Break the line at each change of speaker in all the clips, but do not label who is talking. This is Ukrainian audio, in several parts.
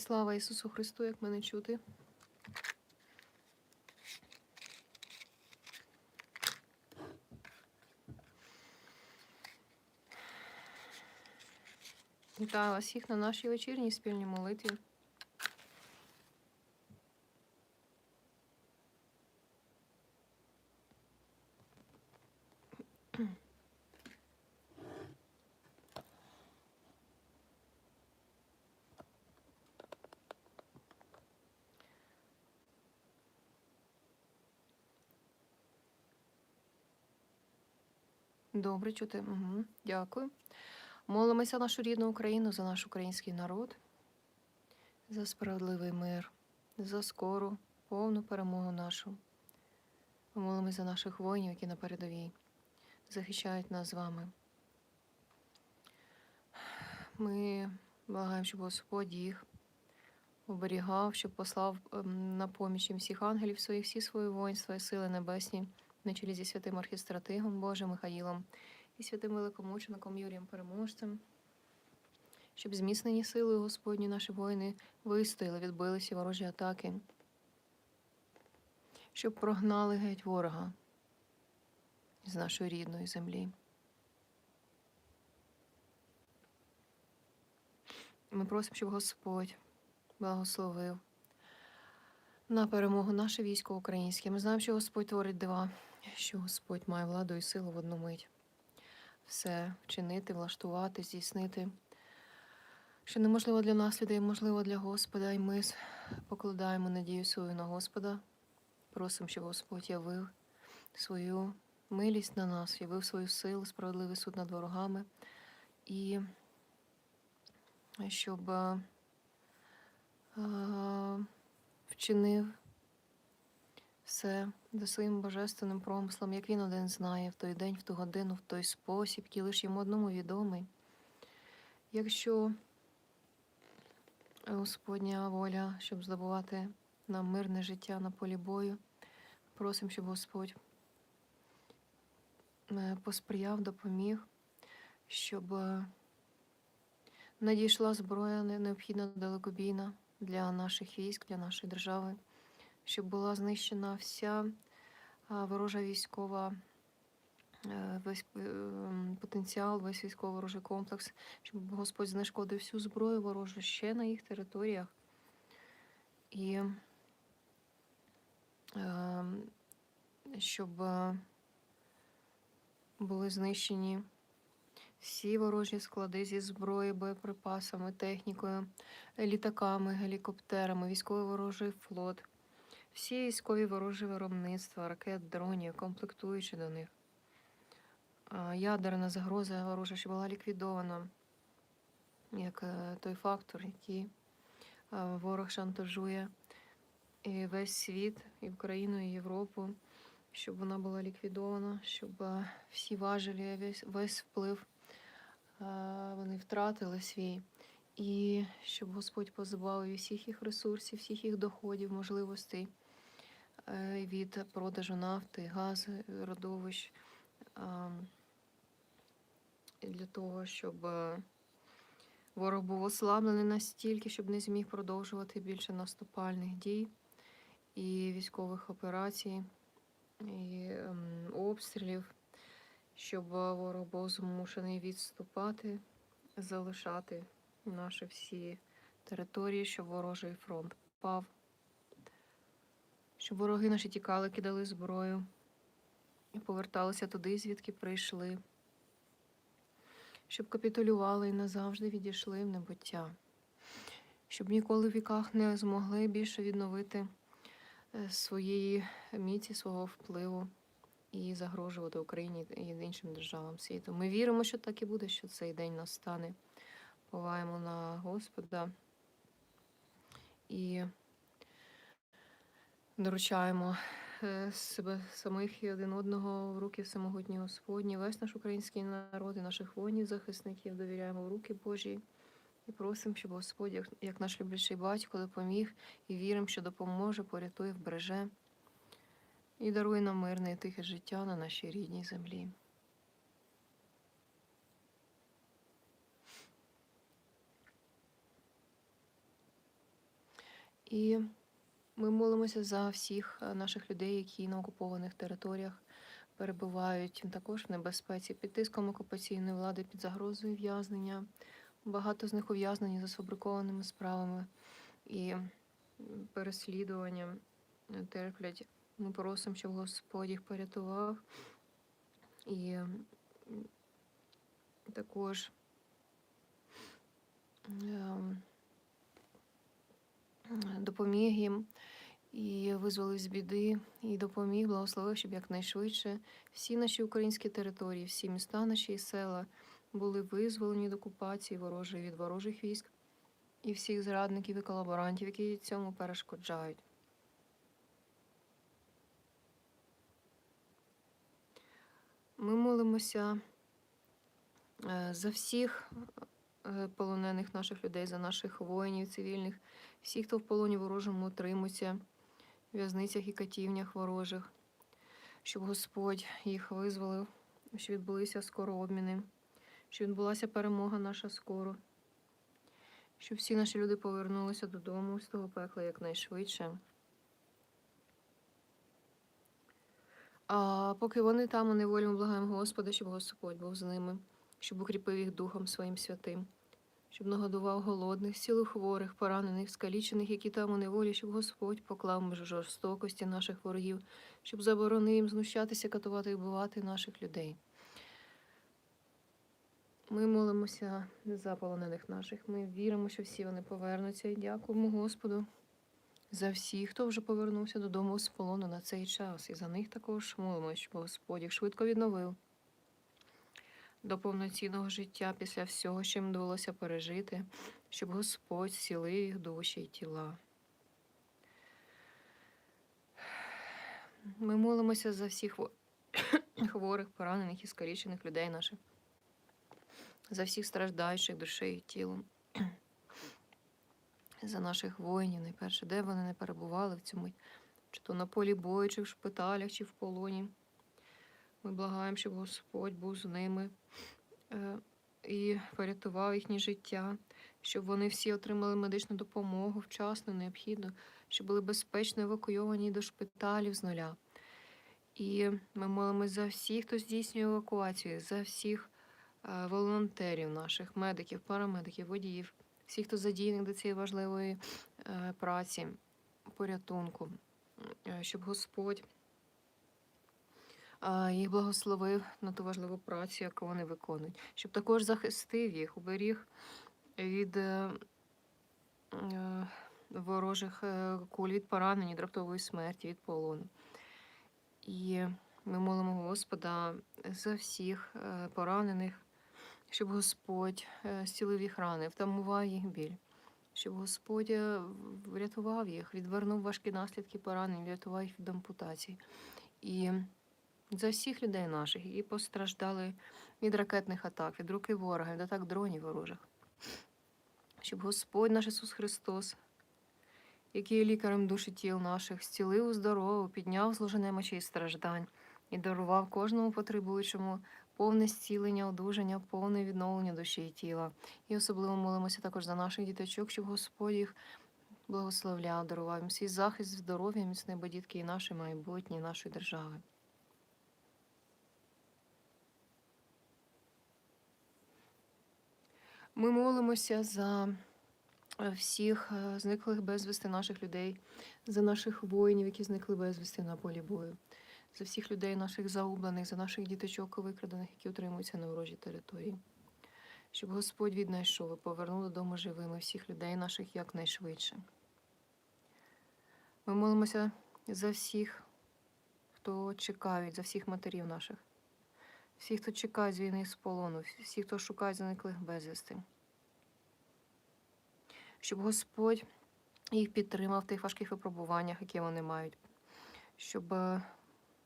Слава Ісусу Христу, як мене чути. Вітаю вас всіх на нашій вечірній спільній молитві. Добре чути. Угу. Дякую. Молимося нашу рідну Україну, за наш український народ, за справедливий мир, за скору, повну перемогу нашу. Молимося за наших воїнів, які на передовій захищають нас з вами. Ми благаємо, щоб Господь їх оберігав, щоб послав ем, на поміч їм всіх ангелів своїх, всі свої воїнства і сили небесні, на чолі зі святим архістратигом Божим Михаїлом і святим великомучеником Юрієм Переможцем, щоб зміцнені силою Господні наші воїни вистояли, відбилися ворожі атаки, щоб прогнали геть ворога з нашої рідної землі. Ми просимо, щоб Господь благословив на перемогу наше військо українське. Ми знаємо, що Господь творить дива, що Господь має владу і силу в одну мить. Все вчинити, влаштувати, здійснити. Що неможливо для нас, людей, можливо для Господа, і ми покладаємо надію свою на Господа. Просимо, щоб Господь явив свою милість на нас, явив свою силу, справедливий суд над ворогами, і щоб е, е, вчинив все за своїм божественним промислом, як він один знає, в той день, в ту годину, в той спосіб, який лише йому одному відомий. Якщо Господня воля, щоб здобувати нам мирне життя на полі бою, просимо, щоб Господь е, посприяв, допоміг, щоб е, надійшла зброя необхідна далекобійна для наших військ, для нашої держави, щоб була знищена вся ворожа військова. е, Весь е, потенціал, весь військово ворожий комплекс, щоб Господь знешкодив всю зброю ворожу ще на їх територіях. І е, щоб були знищені всі ворожі склади зі зброєю, боєприпасами, технікою, літаками, гелікоптерами, військовий ворожий флот, всі військові ворожі виробництва, ракет, дронів, комплектуючи до них. Ядерна загроза ворожа, що була ліквідована, як е, той фактор, який е, ворог шантажує і весь світ, і Україну, і Європу, щоб вона була ліквідована, щоб е, всі важелі, весь, весь вплив вони втратили свій. І щоб Господь позбавив всіх їх ресурсів, всіх їх доходів, можливостей від продажу нафти, газу, родовищ для того, щоб е, ворог був ослаблений настільки, щоб не зміг продовжувати більше наступальних дій і військових операцій, і ем, обстрілів, щоб е, ворог був змушений відступати, залишати наші всі території, щоб ворожий фронт впав, щоб вороги наші тікали, кидали зброю і поверталися туди, звідки прийшли, щоб капітулювали і назавжди відійшли в небуття, щоб ніколи в віках не змогли більше відновити е, своєї міці, свого впливу і загрожувати Україні і іншим державам світу. Ми віримо, що так і буде, що цей день настане. Поваємо на Господа і доручаємо е, себе самих і один одного в руки всемогутній Господні, весь наш український народ і наших воїнів, захисників довіряємо в руки Божі. І просимо, щоб Господь, як наш люблячий батько, допоміг і віримо, що допоможе, порятує, вбереже. І дарує нам мирне і тихе життя на нашій рідній землі. І ми молимося за всіх е, наших людей, які на окупованих територіях перебувають також в небезпеці під тиском окупаційної влади, під загрозою в'язнення. Багато з них ув'язнені за сфабрикованими справами і переслідуванням е, терплять. Ми просимо, щоб Господь їх порятував. І також ем, допоміг їм і визволив з біди, і допоміг, благословив, щоб якнайшвидше всі наші українські території, всі міста наші і села були визволені від окупації ворожої від ворожих військ і всіх зрадників і колаборантів, які цьому перешкоджають. Ми молимося е, за всіх е, полонених наших людей, за наших воїнів цивільних, всіх, хто в полоні ворожому утримується, в'язницях і катівнях ворожих, щоб Господь їх визволив, щоб відбулися скоро обміни, щоб відбулася перемога наша скоро, щоб всі наші люди повернулися додому з того пекла якнайшвидше. А поки вони там у неволі, ми благаємо Господа, щоб Господь був з ними, щоб укріпив їх духом своїм святим, щоб нагодував голодних, сілу хворих, поранених, скалічених, які там у неволі, щоб Господь поклав межу жорстокості наших ворогів, щоб заборонив їм знущатися, катувати і вбивати наших людей. Ми молимося за полонених наших. Ми віримо, що всі вони повернуться і дякуємо Господу за всіх, хто вже повернувся додому з полону на цей час. І за них також молимося, щоб Господь їх швидко відновив до повноцінного життя після всього, що їм довелося пережити, щоб Господь зцілив їх душі й тіла. Ми молимося за всіх хворих, поранених і скалічених людей наших, за всіх страждаючих душею і тілом, за наших воїнів, найперше, де вони не перебували в цьому, чи то на полі бою, чи в шпиталях, чи в полоні. Ми благаємо, щоб Господь був з ними е, і порятував їхнє життя, щоб вони всі отримали медичну допомогу вчасно, необхідно, щоб були безпечно евакуйовані до шпиталів з нуля. І ми молимось за всіх, хто здійснює евакуацію, за всіх е, волонтерів наших, медиків, парамедиків, водіїв, всіх, хто задіяний до цієї важливої е, праці, порятунку, щоб Господь їх благословив на ту важливу працю, яку вони виконують, щоб також захистив їх, уберіг від е, е, ворожих е, куль, від поранень, від раптової смерті, від полону. І ми молимо Господа за всіх поранених, щоб Господь зцілив їх рани, втамував їх біль, щоб Господь врятував їх, відвернув важкі наслідки поранень, врятував їх від ампутацій. І за всіх людей наших, які постраждали від ракетних атак, від руки ворога, від атак дронів ворожих. Щоб Господь наш Ісус Христос, який є лікарем душі тіл наших, зцілив здорову, підняв зложене мочі страждань і дарував кожному потребуючому повне зцілення, одужання, повне відновлення душі і тіла. І особливо молимося також за наших діточок, щоб Господь їх благословляв, дарував їм свій захист, здоров'я, міцне, бо дітки і наше майбутнє, і нашої держави. Ми молимося за е, всіх е, зниклих безвісти наших людей, за наших воїнів, які зникли безвісти на полі бою, за всіх людей наших загублених, за наших діточок викрадених, які утримуються на ворожій території. Щоб Господь віднайшов і повернув додому живими всіх людей наших якнайшвидше. Ми молимося за всіх, хто чекають, за всіх матерів наших, всі, хто чекають з війни з полону, всі, хто шукають зниклих безвісти. Щоб Господь їх підтримав в тих важких випробуваннях, які вони мають, щоб е,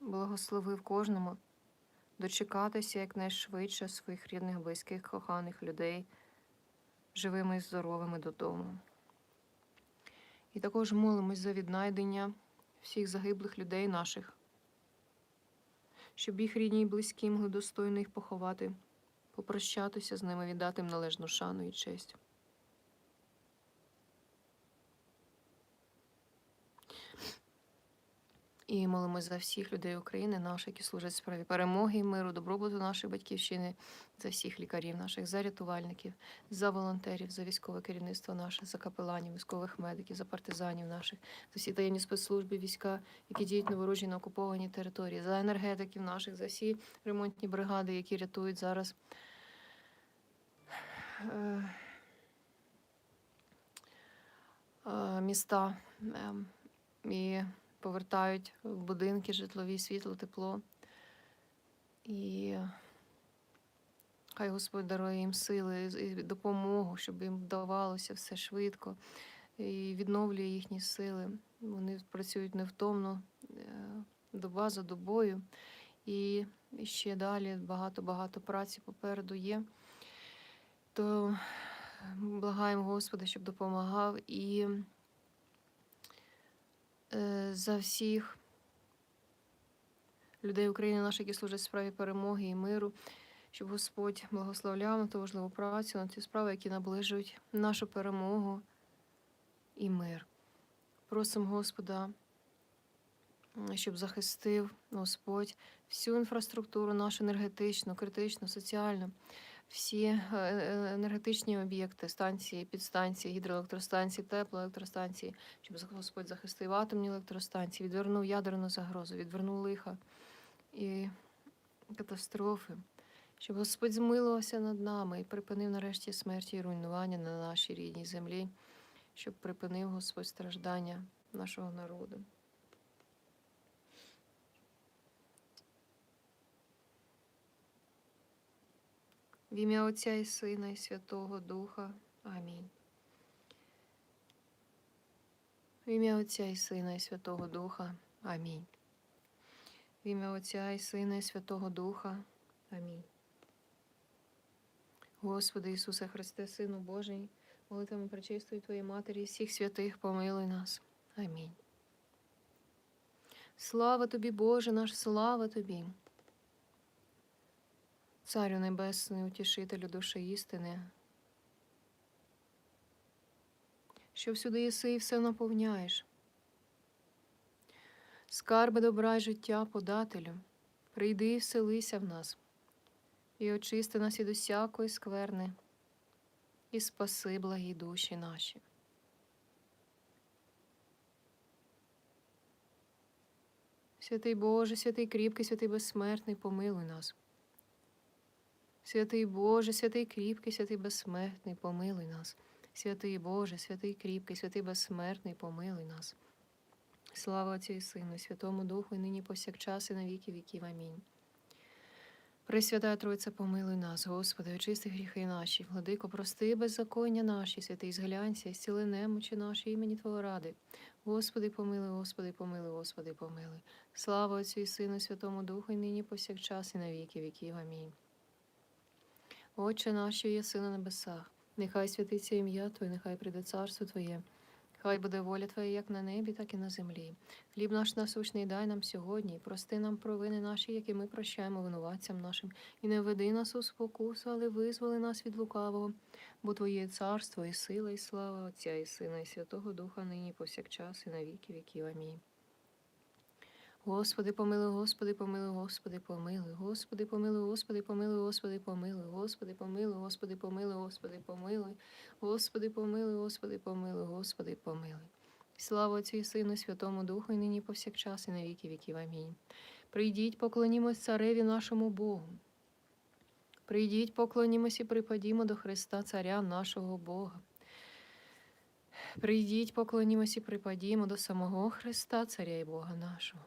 благословив кожному дочекатися якнайшвидше своїх рідних, близьких, коханих людей живими і здоровими додому. І також молимось за віднайдення всіх загиблих людей наших, щоб їх рідні й близькі могли достойно їх поховати, попрощатися з ними, віддати їм належну шану і честь. І молимо за всіх людей України, наших, які служать справі перемоги миру, добробуту нашої батьківщини, за всіх лікарів наших, за рятувальників, за волонтерів, за військове керівництво наше, за капеланів, військових медиків, за партизанів наших, за всі таємні спецслужби, війська, які діють на ворожій на окупованій території, за енергетиків наших, за всі ремонтні бригади, які рятують зараз. е, е, Міста ем, і повертають будинки житлові, світло, тепло. І хай Господь дарує їм сили і допомогу, щоб їм вдавалося все швидко і відновлює їхні сили. Вони працюють невтомно, е, доба за добою. І ще далі багато-багато праці попереду є. То благаємо Господа, щоб допомагав і е, за всіх людей України, наших, які служать справі перемоги і миру, щоб Господь благословляв на ту важливу працю, на ті справи, які наближують нашу перемогу і мир. Просимо Господа, щоб захистив Господь всю інфраструктуру нашу енергетичну, критичну, соціальну, всі е, е, енергетичні об'єкти, станції, підстанції, гідроелектростанції, теплоелектростанції, щоб Господь захистив атомні електростанції, відвернув ядерну загрозу, відвернув лиха і катастрофи, щоб Господь змилувався над нами і припинив нарешті смерті і руйнування на нашій рідній землі, щоб припинив Господь страждання нашого народу. В ім'я Отця і Сина, і Святого Духа. Амінь. В ім'я Отця і Сина, і Святого Духа. Амінь. В ім'я Отця і Сина, і Святого Духа. Амінь. Господи Ісусе Христе, Сину Божий, молитвами пречистої Твоєї Матері, і всіх святих помилуй нас. Амінь. Слава тобі, Боже наш, слава тобі. Царю Небесний, утішителю душі істини, що всюди єси і все наповняєш. Скарби добра й життя подателю, прийди і вселися в нас, і очисти нас від усякої скверни, і спаси благі душі наші. Святий Боже, святий кріпкий, святий безсмертний, помилуй нас. Святий Боже, святий кріпкий, святий безсмертний, помилуй нас. Святий Боже, святий кріпкий, святий безсмертний, помилуй нас. Слава Отцю і Сину, Святому Духу, і нині повсякчас, і на віки віків. Амінь. Пресвята Тройця, помилуй нас, Господи, очисти гріхи наші, владико, прости беззаконня наші, святий зглянься, зціли немочі наші імені Твого ради. Господи, помилуй, Господи, помилуй, Господи, помилуй. Слава Отцю і Сину, Святому Духу, і нині повсякчас, і на віки віків. Амінь. Отче наш, що єси на небесах, нехай святиться ім'я Твоє, нехай прийде царство Твоє. Хай буде воля Твоя як на небі, так і на землі. Хліб наш насущний дай нам сьогодні, і прости нам провини наші, які ми прощаємо винуватцям нашим, і не веди нас у спокусу, але визволи нас від лукавого, бо Твоє царство, і сила, і слава Отця, і Сина, і Святого Духа нині повсякчас, і на віки віків. Амінь. Господи, помилуй, Господи, помилуй, Господи, помилуй, Господи, помилуй, Господи, помилуй, Господи, помилуй, Господи, помилуй, Господи, помилуй, Господи, помилуй, Господи, помилуй, Господи, помилуй, Господи, помилуй. Слава Отцю і Сину, Святому Духу, і нині повсякчас, і на віки віків. Амінь. Прийдіть, поклонімось цареві нашому Богу. Прийдіть, поклонімось і припадімо до Христа, Царя нашого Бога. Прийдіть, поклонімось і припадімо до самого Христа, Царя і Бога нашого.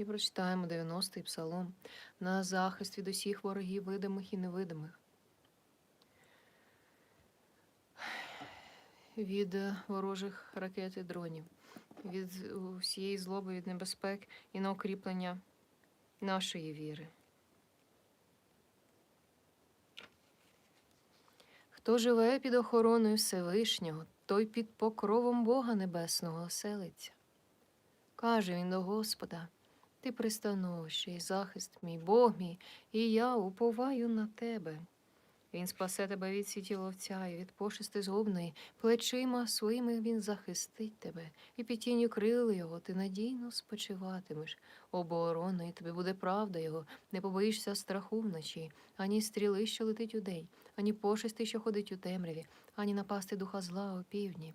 І прочитаємо 90-й псалом на захист від усіх ворогів видимих і невидимих. Від ворожих ракет і дронів, від усієї злоби, від небезпек і на укріплення нашої віри. Хто живе під охороною Всевишнього, той під покровом Бога Небесного оселиться. Каже він до Господа. Ти пристановище і захист мій, Бог мій, і я уповаю на тебе. Він спасе тебе від сіті ловця і від пошисти згубної, плечима своїми він захистить тебе, і під тінню крил його ти надійно спочиватимеш. Обороною тобі буде правда його, не побоїшся страху вночі, ані стріли, що летить у день, ані пошисти, що ходить у темряві, ані напасти духа зла о півдні.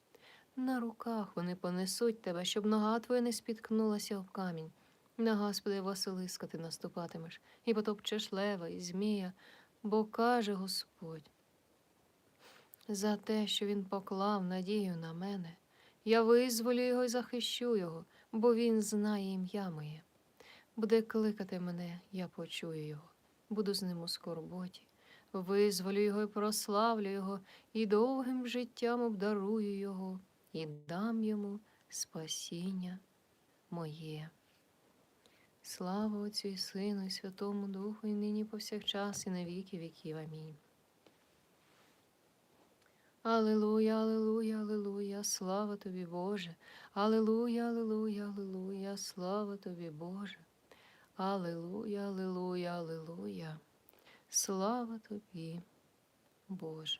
На руках вони понесуть тебе, щоб нога твоя не спіткнулася об камінь. На Господи Василиска ти наступатимеш, і потопчеш лева і змія, бо каже Господь. За те, що він поклав надію на мене, я визволю його і захищу його, бо він знає ім'я моє. Буде кликати мене, я почую його, буду з ним у скорботі. Визволю його і прославлю його, і довгим життям обдарую його, і дам йому спасіння моє. Слава Отцю і Сину, і Святому Духу, і нині повсякчас, і на віки віків. Амінь. Аллилуйя, аллилуйя, аллилуйя, слава тобі, Боже. Аллилуйя, аллилуйя, аллилуйя, слава тобі, Боже. Аллилуйя, аллилуйя, аллилуйя, слава тобі, Боже.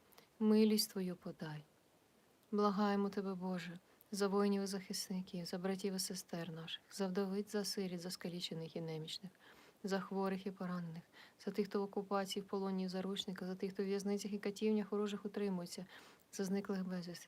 милість Твою подай. Благаємо Тебе, Боже, за воїнів і захисників, за братів і сестер наших, за вдовиць, за сиріт, за скалічених і немічних, за хворих і поранених, за тих, хто в окупації, в полоні і заручниках, за тих, хто в в'язницях і катівнях ворожих утримується, за зниклих безвісти,